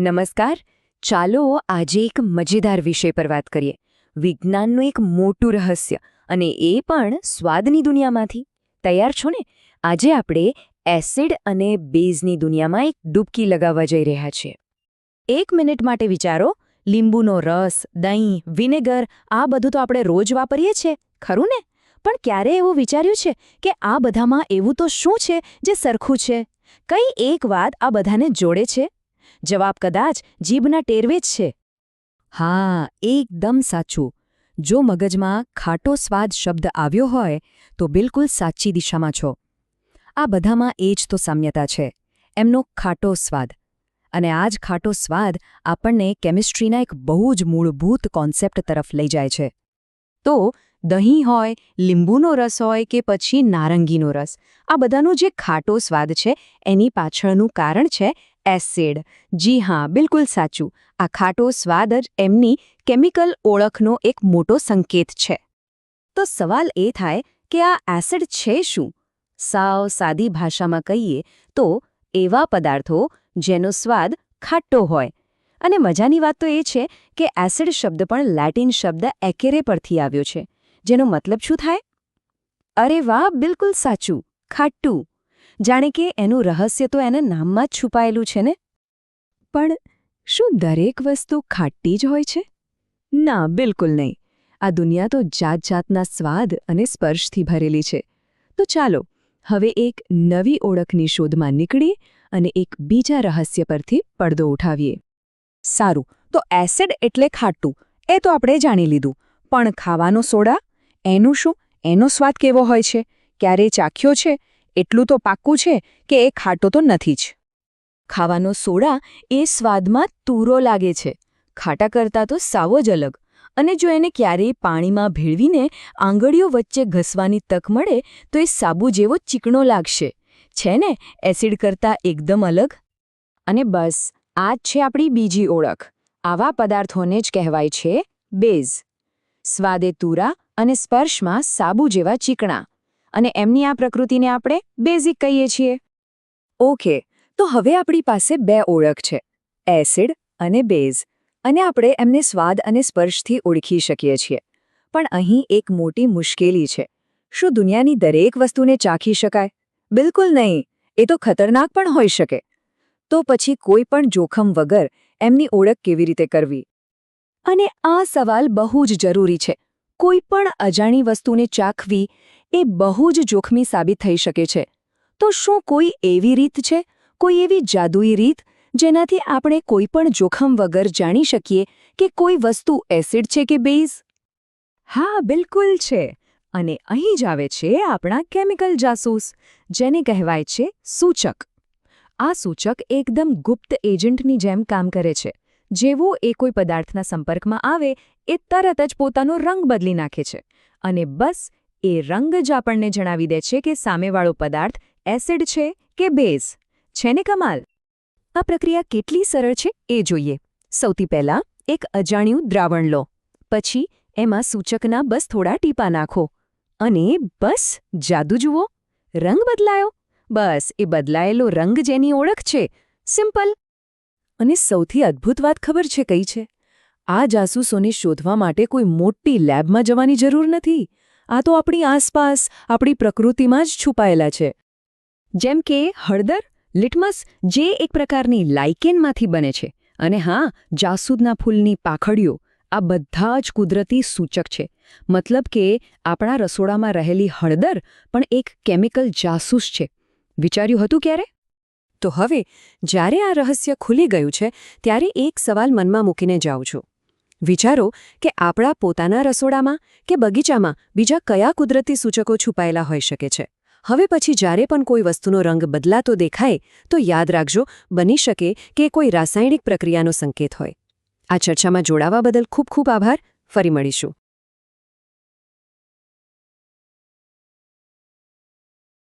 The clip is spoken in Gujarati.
નમસ્કાર. ચાલો આજે એક મજેદાર વિષય પર વાત કરીએ. વિજ્ઞાનનું એક મોટું રહસ્ય અને એ પણ સ્વાદની દુનિયામાંથી. તૈયાર છો ને? આજે આપણે એસિડ અને બેઝની દુનિયામાં એક ડૂબકી લગાવવા જઈ રહ્યા છીએ. એક મિનિટ માટે વિચારો, લીંબુનો રસ, દહીં, વિનેગર, આ બધું તો આપણે રોજ વાપરીએ છીએ, ખરું ને? પણ ક્યારે એવું વિચાર્યું છે કે આ બધામાં એવું તો શું છે જે સરખું છે? કઈ એક વાત આ બધાને જોડે છે? જવાબ કદાચ જીભના ટેરવે જ છે. હા, એકદમ સાચું. જો મગજમાં ખાટો સ્વાદ શબ્દ આવ્યો હોય, તો બિલકુલ સાચી દિશામાં છો. આ બધામાં એ જ તો સામ્યતા છે. એમનો ખાટો સ્વાદ. અને આ જ ખાટો સ્વાદ આપણને કેમિસ્ટ્રીના એક બહુ જ મૂળભૂત કોન્સેપ્ટ તરફ લઈ જાય છે. તો દહીં હોય, લીંબુનો રસ હોય કે પછી નારંગીનો રસ, આ બધાનો જે ખાટો સ્વાદ છે, એની પાછળનું કારણ છે એસિડ. જી હા, બિલકુલ સાચું. આ ખાટો સ્વાદ જ એમની કેમિકલ ઓળખનો એક મોટો સંકેત છે. તો સવાલ એ થાય કે આ એસિડ છે શું? સાવ સાદી ભાષામાં કહીએ તો એવા પદાર્થો જેનો સ્વાદ ખાટો હોય. અને મજાની વાત તો એ છે કે એસિડ શબ્દ પણ લેટિન શબ્દ એકેરે પરથી આવ્યો છે. જેનો મતલબ શું થાય? અરે વાહ, બિલકુલ સાચું. ખાટું. જાણે કે એનું રહસ્ય તો એના નામમાં જ છુપાયેલું છે ને? પણ શું દરેક વસ્તુ ખાટી જ હોય છે? ના, બિલકુલ નહીં. આ દુનિયા તો જાત જાતના સ્વાદ અને સ્પર્શથી ભરેલી છે. તો ચાલો, હવે એક નવી ઓળખની શોધમાં નીકળીએ અને એક બીજા રહસ્ય પરથી પડદો ઉઠાવીએ. સારું, તો એસિડ એટલે ખાટું. એ તો આપણે જાણી લીધું. પણ ખાવાનો સોડા? એનું શું? એનો સ્વાદ કેવો હોય છે? ક્યારે ચાખ્યો છે? એટલું તો પાક્કું છે કે એ ખાટો તો નથી જ. ખાવાનો સોડા એ સ્વાદમાં તૂરો લાગે છે. ખાટા કરતાં તો સાવો જ અલગ. અને જો એને ક્યારેય પાણીમાં ભેળવીને આંગળીઓ વચ્ચે ઘસવાની તક મળે, તો એ સાબુ જેવો ચીકણો લાગશે. છે ને, એસિડ કરતાં એકદમ અલગ? અને બસ, આ જ છે આપણી બીજી ઓળખ. આવા પદાર્થોને જ કહેવાય છે બેઝ. સ્વાદે તુરા અને સ્પર્શમાં સાબુ જેવા ચીકણા. અને એમની આ પ્રકૃતિને આપણે બેઝિક કહીએ છીએ. ઓકે તો હવે આપણી પાસે બે ઓળખ છે એસિડ અને બેઝ અને આપણે એમને સ્વાદ અને સ્પર્શથી ઓળખી શકીએ છીએ. પણ અહીં એક મોટી મુશ્કેલી છે. શું દુનિયાની દરેક વસ્તુને ચાખી શકાય? બિલકુલ નહીં. એ તો ખતરનાક પણ હોઈ શકે. તો પછી કોઈ પણ જોખમ વગર એમની ઓળખ કેવી રીતે કરવી? અને આ સવાલ બહુ જ જરૂરી છે. કોઈ પણ અજાણી વસ્તુને ચાખવી એ બહુ જ જોખમી સાબિત થઈ શકે છે. તો શું કોઈ એવી રીત છે? કોઈ એવી જાદુઈ રીત જેનાથી આપણે કોઈ પણ જોખમ વગર જાણી શકીએ કે કોઈ વસ્તુ એસિડ છે કે બેઝ? હા, બિલકુલ છે. અને અહીં જ આવે છે આપણા કેમિકલ જાસૂસ, જેને કહેવાય છે સૂચક. આ સૂચક એકદમ ગુપ્ત એજન્ટની જેમ કામ કરે છે. જેવો એ કોઈ પદાર્થના સંપર્કમાં આવે, એ તરત જ પોતાનો રંગ બદલી નાખે છે. અને બસ એ રંગ જ આપણને જણાવી દે છે કે સામેવાળો પદાર્થ એસિડ છે કે બેઝ. છે ને કમાલ? આ પ્રક્રિયા કેટલી સરળ છે એ જોઈએ. સૌથી પહેલાં એક અજાણ્યું દ્રાવણ લો. પછી એમાં સૂચકના બસ થોડા ટીપા નાખો. અને બસ જાદુ જુઓ. રંગ બદલાયો. બસ, એ બદલાયેલો રંગ જેની ઓળખ છે. સિમ્પલ. અને સૌથી અદ્ભુત વાત ખબર છે કઈ છે? આ જાસૂસોને શોધવા માટે કોઈ મોટી લેબમાં જવાની જરૂર નથી. આ તો આપણી આસપાસ, આપણી પ્રકૃતિમાં જ છુપાયેલા છે. જેમ કે, હળદર, લિટમસ જે એક પ્રકારની લાઇકેનમાંથી બને છે. અને હા, જાસૂદના ફૂલની પાખડીઓ, આ બધા જ કુદરતી સૂચક છે. મતલબ કે, આપણા રસોડામાં રહેલી હળદર પણ એક કેમિકલ જાસૂસ છે. વિચાર્યું હતું ક્યારે? તો હવે, જ્યારે આ રહસ્ય ખુલી ગયું છે, ત્યારે એક સવાલ મનમાં મૂકીને જાઉં છું. વિચારો કે આપણા પોતાના રસોડામાં કે બગીચામાં બીજા કયા કુદરતી સૂચકો છુપાયેલા હોઈ શકે છે. હવે પછી જ્યારે પણ કોઈ વસ્તુનો રંગ બદલાતો દેખાય, તો યાદ રાખજો, બની શકે કે કોઈ રાસાયણિક પ્રક્રિયાનો સંકેત હોય. આ ચર્ચામાં જોડાવા બદલ ખૂબ ખૂબ આભાર. ફરી મળીશું.